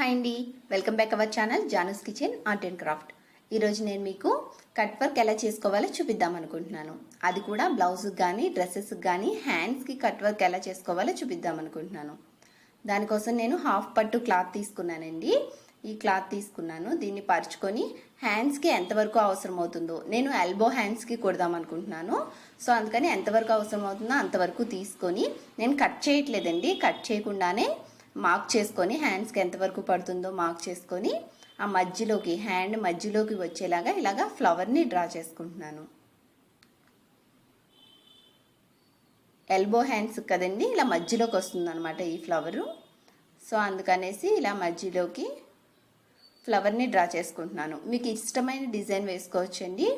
Hi అండి welcome back our channel Jana's kitchen art and craft ఈరోజు నేను మీకు కట్ వర్క్ ఎలా చేసుకోవాలో చూపిద్దాం అనుకుంటున్నాను. అది కూడా బ్లౌజ్కి కానీ డ్రెస్సెస్కి కానీ హ్యాండ్స్కి కట్ వర్క్ ఎలా చేసుకోవాలో చూపిద్దాం అనుకుంటున్నాను. దానికోసం నేను హాఫ్ పట్టు క్లాత్ తీసుకున్నానండి. ఈ క్లాత్ తీసుకున్నాను. దీన్ని పరుచుకొని హ్యాండ్స్కి ఎంతవరకు అవసరం అవుతుందో నేను ఎల్బో హ్యాండ్స్కి కొడదాం అనుకుంటున్నాను. సో అందుకని ఎంతవరకు అవసరం అవుతుందో అంతవరకు తీసుకొని నేను కట్ చేయట్లేదండి. కట్ చేయకుండానే మార్క్ చేసుకొని హ్యాండ్స్కి ఎంతవరకు పడుతుందో మార్క్ చేసుకొని ఆ మధ్యలోకి హ్యాండ్ మధ్యలోకి వచ్చేలాగా ఇలాగా ఫ్లవర్ని డ్రా చేసుకుంటున్నాను. ఎల్బో హ్యాండ్స్ కదండి ఇలా మధ్యలోకి వస్తుందనమాట ఈ ఫ్లవరు. సో అందుకనేసి ఇలా మధ్యలోకి ఫ్లవర్ని డ్రా చేసుకుంటున్నాను. మీకు ఇష్టమైన డిజైన్ వేసుకోవచ్చండి.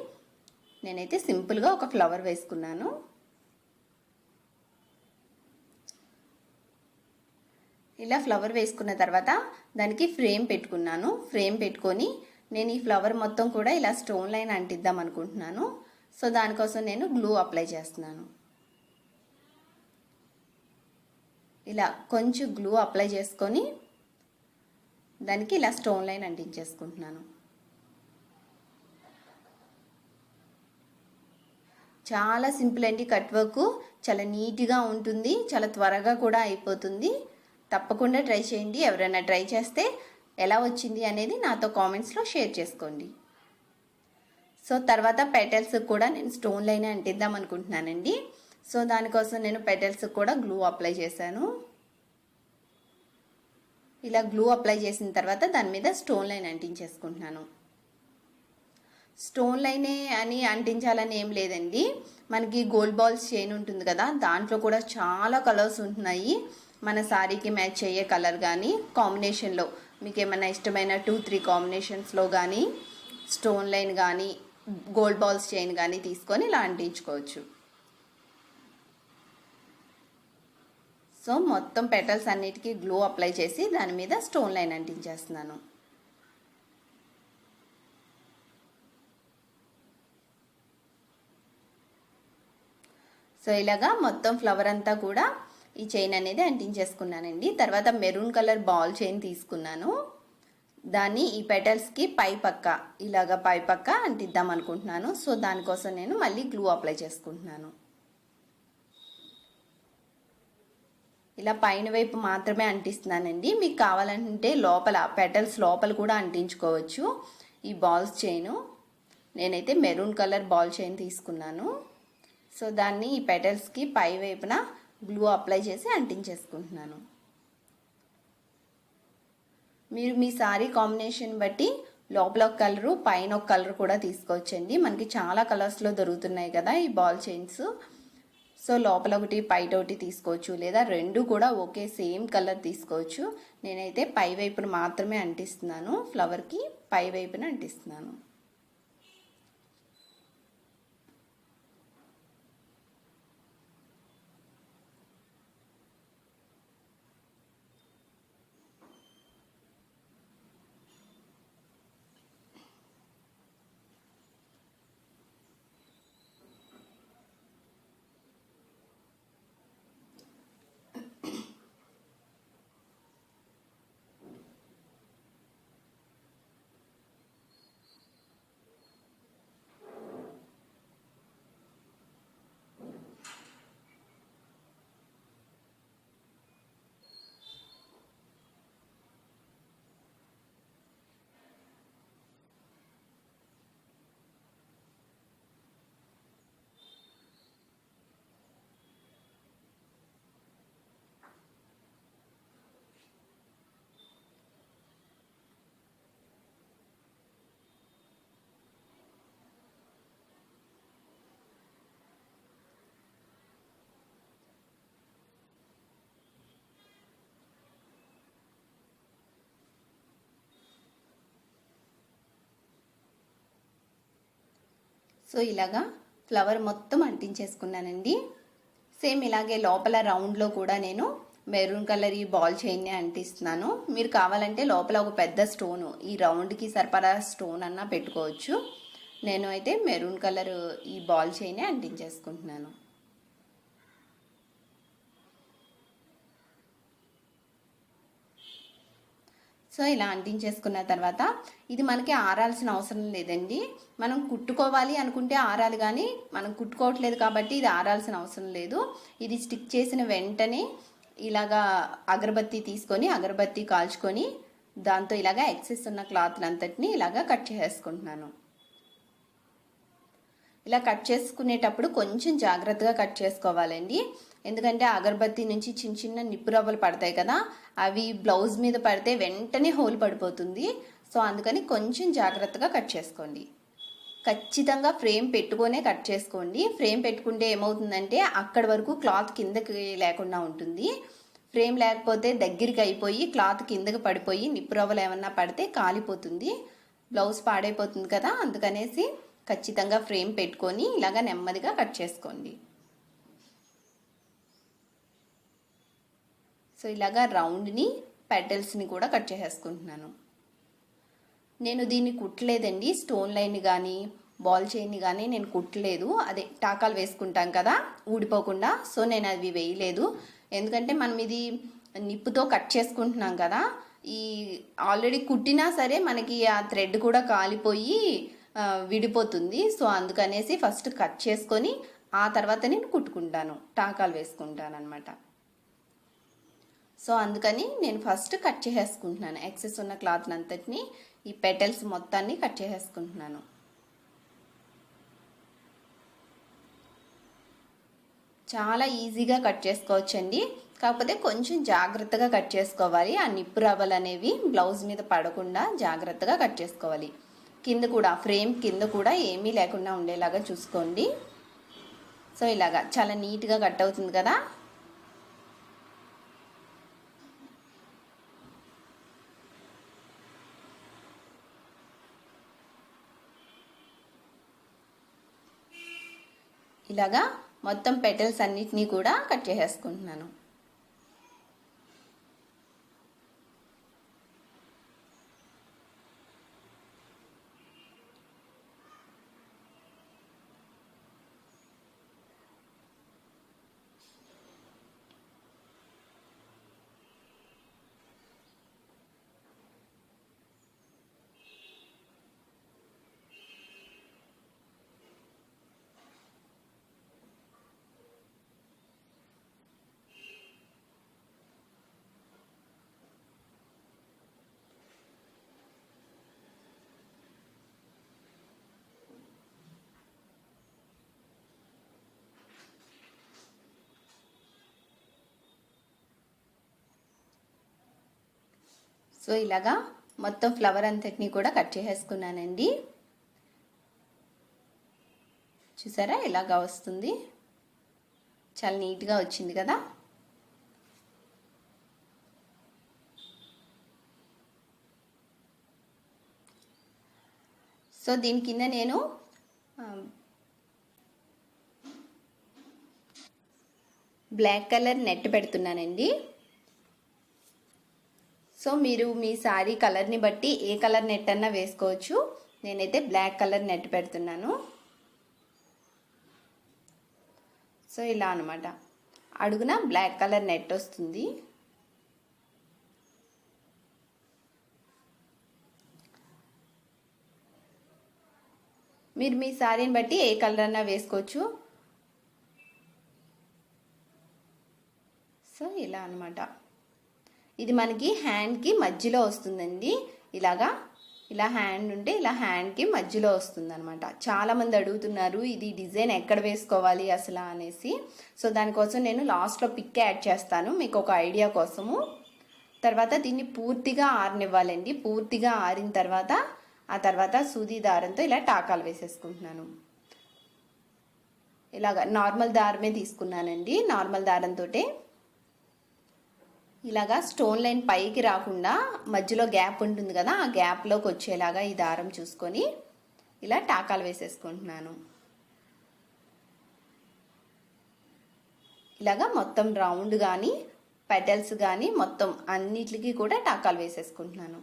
నేనైతే సింపుల్గా ఒక ఫ్లవర్ వేసుకున్నాను. ఇలా ఫ్లవర్ వేసుకున్న తర్వాత దానికి ఫ్రేమ్ పెట్టుకున్నాను. ఫ్రేమ్ పెట్టుకొని నేను ఈ ఫ్లవర్ మొత్తం కూడా ఇలా స్టోన్ లైన్ అంటిద్దాం అనుకుంటున్నాను. సో దానికోసం నేను గ్లూ అప్లై చేస్తున్నాను. ఇలా కొంచెం గ్లూ అప్లై చేసుకొని దానికి ఇలా స్టోన్ లైన్ అంటించేసుకుంటున్నాను. చాలా సింపుల్ అండి కట్ వర్క్ చాలా నీట్గా ఉంటుంది చాలా త్వరగా కూడా అయిపోతుంది. తప్పకుండా ట్రై చేయండి. ఎవరైనా ట్రై చేస్తే ఎలా వచ్చింది అనేది నాతో కామెంట్స్లో షేర్ చేసుకోండి. సో తర్వాత పెటల్స్ కూడా నేను స్టోన్ లైన్ అంటిద్దాం అనుకుంటున్నానండి. సో దానికోసం నేను పెటల్స్ కూడా గ్లూ అప్లై చేశాను. ఇలా గ్లూ అప్లై చేసిన తర్వాత దాని మీద స్టోన్ లైన్ అంటించేసుకుంటున్నాను. స్టోన్ లైనే అని అంటించాలని ఏం లేదండి. మనకి గోల్డ్ బాల్స్ చైన్ ఉంటుంది కదా దాంట్లో కూడా చాలా కలర్స్ ఉంటున్నాయి. మన శారీకి మ్యాచ్ అయ్యే కలర్ కానీ కాంబినేషన్లో మీకు ఏమైనా ఇష్టమైన టూ త్రీ కాంబినేషన్స్లో కానీ స్టోన్ లైన్ కానీ గోల్డ్ బాల్స్ చైన్ కానీ తీసుకొని ఇలా అంటించుకోవచ్చు. సో మొత్తం పెటల్స్ అన్నిటికీ గ్లో అప్లై చేసి దాని మీద స్టోన్ లైన్ అంటించేస్తున్నాను. సో ఇలాగా మొత్తం ఫ్లవర్ అంతా కూడా ఈ చైన్ అనేది అంటించేసుకున్నానండి. తర్వాత మెరూన్ కలర్ బాల్ చైన్ తీసుకున్నాను. దాన్ని ఈ పెటల్స్కి పై పక్క ఇలాగా పై పక్క అంటిద్దాం అనుకుంటున్నాను. సో దానికోసం నేను మళ్ళీ గ్లూ అప్లై చేసుకుంటున్నాను. ఇలా పైన వైపు మాత్రమే అంటిస్తున్నానండి. మీకు కావాలంటే లోపల పెటల్స్ లోపల కూడా అంటించుకోవచ్చు. ఈ బాల్స్ చైను. నేనైతే మెరూన్ కలర్ బాల్ చైన్ తీసుకున్నాను. సో దాన్ని ఈ పెటల్స్కి పై వైపున గ్లూ అప్లై చేసి అంటించేసుకుంటున్నాను. మీరు మీ సారీ కాంబినేషన్ బట్టి లోపల ఒక కలరు పైన ఒక కలర్ కూడా తీసుకోవచ్చండి. మనకి చాలా కలర్స్లో దొరుకుతున్నాయి కదా ఈ బాల్ చైన్స్. సో లోపల ఒకటి పైట ఒకటి తీసుకోవచ్చు. లేదా రెండు కూడా ఒకే సేమ్ కలర్ తీసుకోవచ్చు. నేనైతే పై వైపున మాత్రమే అంటిస్తున్నాను. ఫ్లవర్కి పై వైపున అంటిస్తున్నాను. సో ఇలాగా ఫ్లవర్ మొత్తం అంటించేసుకున్నానండి. సేమ్ ఇలాగే లోపల రౌండ్లో కూడా నేను మెరూన్ కలర్ ఈ బాల్ చైన్ని అంటిస్తున్నాను. మీరు కావాలంటే లోపల ఒక పెద్ద స్టోను ఈ రౌండ్కి సరిపడా స్టోన్ అన్నా పెట్టుకోవచ్చు. నేను అయితే మెరూన్ కలర్ ఈ బాల్ చైనే అంటించేసుకుంటున్నాను. సో ఇలా అంటించేసుకున్న తర్వాత ఇది మనకి ఆరాల్సిన అవసరం లేదండి. మనం కుట్టుకోవాలి అనుకుంటే ఆరాలి కానీ మనం కుట్టుకోవట్లేదు కాబట్టి ఇది ఆరాల్సిన అవసరం లేదు. ఇది స్టిక్ చేసిన వెంటనే ఇలాగా అగరబత్తి తీసుకొని అగరబత్తి కాల్చుకొని దాంతో ఇలాగా ఎక్సెస్ ఉన్న క్లాత్లంతటిని ఇలాగా కట్ చేసుకుంటున్నాను ఇలా కట్ చేసుకునేటప్పుడు కొంచెం జాగ్రత్తగా కట్ చేసుకోవాలండి. ఎందుకంటే అగరబత్తి నుంచి చిన్న చిన్న నిప్పు రవ్వలు పడతాయి కదా అవి బ్లౌజ్ మీద పడితే వెంటనే హోల్ పడిపోతుంది. సో అందుకని కొంచెం జాగ్రత్తగా కట్ చేసుకోండి. ఖచ్చితంగా ఫ్రేమ్ పెట్టుకొనే కట్ చేసుకోండి. ఫ్రేమ్ పెట్టుకుంటే ఏమవుతుందంటే అక్కడి వరకు క్లాత్ కిందకి లేకుండా ఉంటుంది. ఫ్రేమ్ లేకపోతే దగ్గరికి అయిపోయి క్లాత్ కిందకి పడిపోయి నిప్పు రవ్వలు ఏమన్నా పడితే కాలిపోతుంది. బ్లౌజ్ పాడైపోతుంది కదా అందుకనేసి ఖచ్చితంగా ఫ్రేమ్ పెట్టుకొని ఇలాగ నెమ్మదిగా కట్ చేసుకోండి. సో ఇలాగా రౌండ్ని పెటల్స్ని కూడా కట్ చేసేసుకుంటున్నాను. నేను దీన్ని కుట్టలేదండి. స్టోన్ లైన్ కానీ బాల్ చైన్ కానీ నేను కుట్టలేదు. అదే టాకాలు వేసుకుంటాం కదా ఊడిపోకుండా. సో నేను అవి వేయలేదు. ఎందుకంటే మనం ఇది నిప్పుతో కట్ చేసుకుంటున్నాం కదా ఈ ఆల్రెడీ కుట్టినా సరే మనకి ఆ థ్రెడ్ కూడా కాలిపోయి విడిపోతుంది. సో అందుకనేసి ఫస్ట్ కట్ చేసుకొని ఆ తర్వాత నేను కుట్టుకుంటాను. టాకాలు వేసుకుంటాను అనమాట సో అందుకని నేను ఫస్ట్ కట్ చేసేసుకుంటున్నాను. ఎక్సెస్ ఉన్న క్లాత్ అంతటిని ఈ పెటల్స్ మొత్తాన్ని కట్ చేసేసుకుంటున్నాను. చాలా ఈజీగా కట్ చేసుకోవచ్చండి. కాకపోతే కొంచెం జాగ్రత్తగా కట్ చేసుకోవాలి. ఆ నిప్పు రవ్వలు అనేవి బ్లౌజ్ మీద పడకుండా జాగ్రత్తగా కట్ చేసుకోవాలి. కింద కూడా ఫ్రేమ్ కింద కూడా ఏమీ లేకుండా ఉండేలాగా చూసుకోండి. సో ఇలాగా చాలా నీట్గా కట్ అవుతుంది కదా. ఇలాగా మొత్తం పెటల్స్ అన్నిటినీ కూడా కట్ చేసేసుకుంటున్నాను. సో ఇలాగా మొత్తం ఫ్లవర్ అంతటిని కూడా కట్ చేసేసుకున్నానండి. చూసారా? ఇలాగా వస్తుంది. చాలా నీట్గా వచ్చింది కదా? సో దీని కింద నేను బ్లాక్ కలర్ నెట్ పెడుతున్నానండి. సో మీరు మీ శారీ కలర్ని బట్టి ఏ కలర్ నెట్ అన్నా వేసుకోవచ్చు. నేనైతే బ్లాక్ కలర్ నెట్ పెడుతున్నాను. సో ఇలా అనమాట అడుగున బ్లాక్ కలర్ నెట్ వస్తుంది. మీరు మీ శారీని బట్టి ఏ కలర్ అన్నా వేసుకోవచ్చు. సో ఇలా అనమాట ఇది మనకి హ్యాండ్కి మధ్యలో వస్తుందండి. ఇలాగా ఇలా హ్యాండ్ ఉంటే ఇలా హ్యాండ్కి మధ్యలో వస్తుంది అనమాట చాలామంది అడుగుతున్నారు ఇది డిజైన్ ఎక్కడ వేసుకోవాలి అసలు? అనేసి. సో దానికోసం నేను లాస్ట్లో పిక్ యాడ్ చేస్తాను. మీకు ఒక ఐడియా కోసము. తర్వాత దీన్ని పూర్తిగా ఆరనివ్వాలండి. పూర్తిగా ఆరిన తర్వాత ఆ తర్వాత సూది దారంతో ఇలా టాకాలు వేసేసుకుంటున్నాను. ఇలాగ నార్మల్ దారమే తీసుకున్నానండి. నార్మల్ దారంతో ఇలాగా స్టోన్ లైన్ పైకి రాకుండా మధ్యలో గ్యాప్ ఉంటుంది కదా ఆ గ్యాప్లోకి వచ్చేలాగా ఈ దారం చూసుకొని ఇలా టాకాలు వేసేసుకుంటున్నాను. ఇలాగా మొత్తం రౌండ్ కానీ పెటల్స్ కానీ మొత్తం అన్నిటికి కూడా టాకాలు వేసేసుకుంటున్నాను.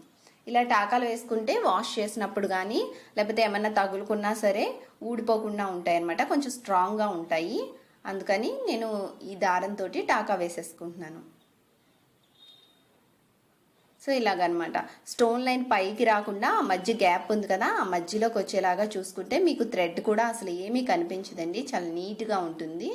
ఇలా టాకాలు వేసుకుంటే వాష్ చేసినప్పుడు కానీ లేకపోతే ఏమన్నా తగులుకున్నా సరే ఊడిపోకుండా ఉంటాయి అనమాట కొంచెం స్ట్రాంగ్గా ఉంటాయి. అందుకని నేను ఈ దారంతో టాకా వేసేసుకుంటున్నాను. సో ఇలాగనమాట. స్టోన్ లైన్ పైకి రాకుండా ఆ మధ్య గ్యాప్ ఉంది కదా ఆ మధ్యలోకి వచ్చేలాగా చూసుకుంటే మీకు థ్రెడ్ కూడా అసలు ఏమీ కనిపించదండి. చాలా నీట్గా ఉంటుంది.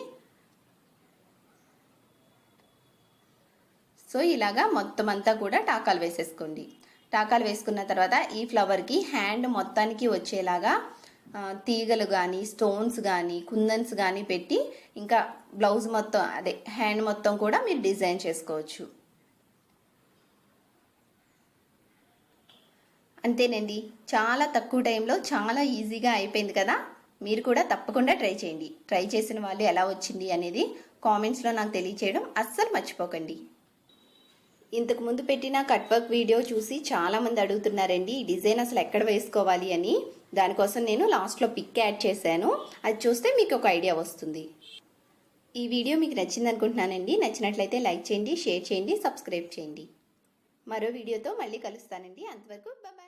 సో ఇలాగా మొత్తం అంతా కూడా టాకాలు వేసేసుకోండి. టాకాలు వేసుకున్న తర్వాత ఈ ఫ్లవర్కి హ్యాండ్ మొత్తానికి వచ్చేలాగా తీగలు కానీ స్టోన్స్ కానీ కుందన్స్ కానీ పెట్టి ఇంకా బ్లౌజ్ మొత్తం అదే హ్యాండ్ మొత్తం కూడా మీరు డిజైన్ చేసుకోవచ్చు. అంతేనండి. చాలా తక్కువ టైంలో చాలా ఈజీగా అయిపోయింది కదా? మీరు కూడా తప్పకుండా ట్రై చేయండి. ట్రై చేసిన వాళ్ళు ఎలా వచ్చింది అనేది కామెంట్స్లో నాకు తెలియచేయడం అస్సలు మర్చిపోకండి. ఇంతకు ముందు పెట్టిన కట్ వర్క్ వీడియో చూసి చాలామంది అడుగుతున్నారండి ఈ డిజైన్ అసలు ఎక్కడ వేసుకోవాలి? అని. దానికోసం నేను లాస్ట్లో పిక్ యాడ్ చేశాను. అది చూస్తే మీకు ఒక ఐడియా వస్తుంది. ఈ వీడియో మీకు నచ్చింది అనుకుంటున్నానండి. నచ్చినట్లయితే లైక్ చేయండి షేర్ చేయండి సబ్స్క్రైబ్ చేయండి. మరో వీడియోతో మళ్ళీ కలుస్తానండి. అంతవరకు బాయ్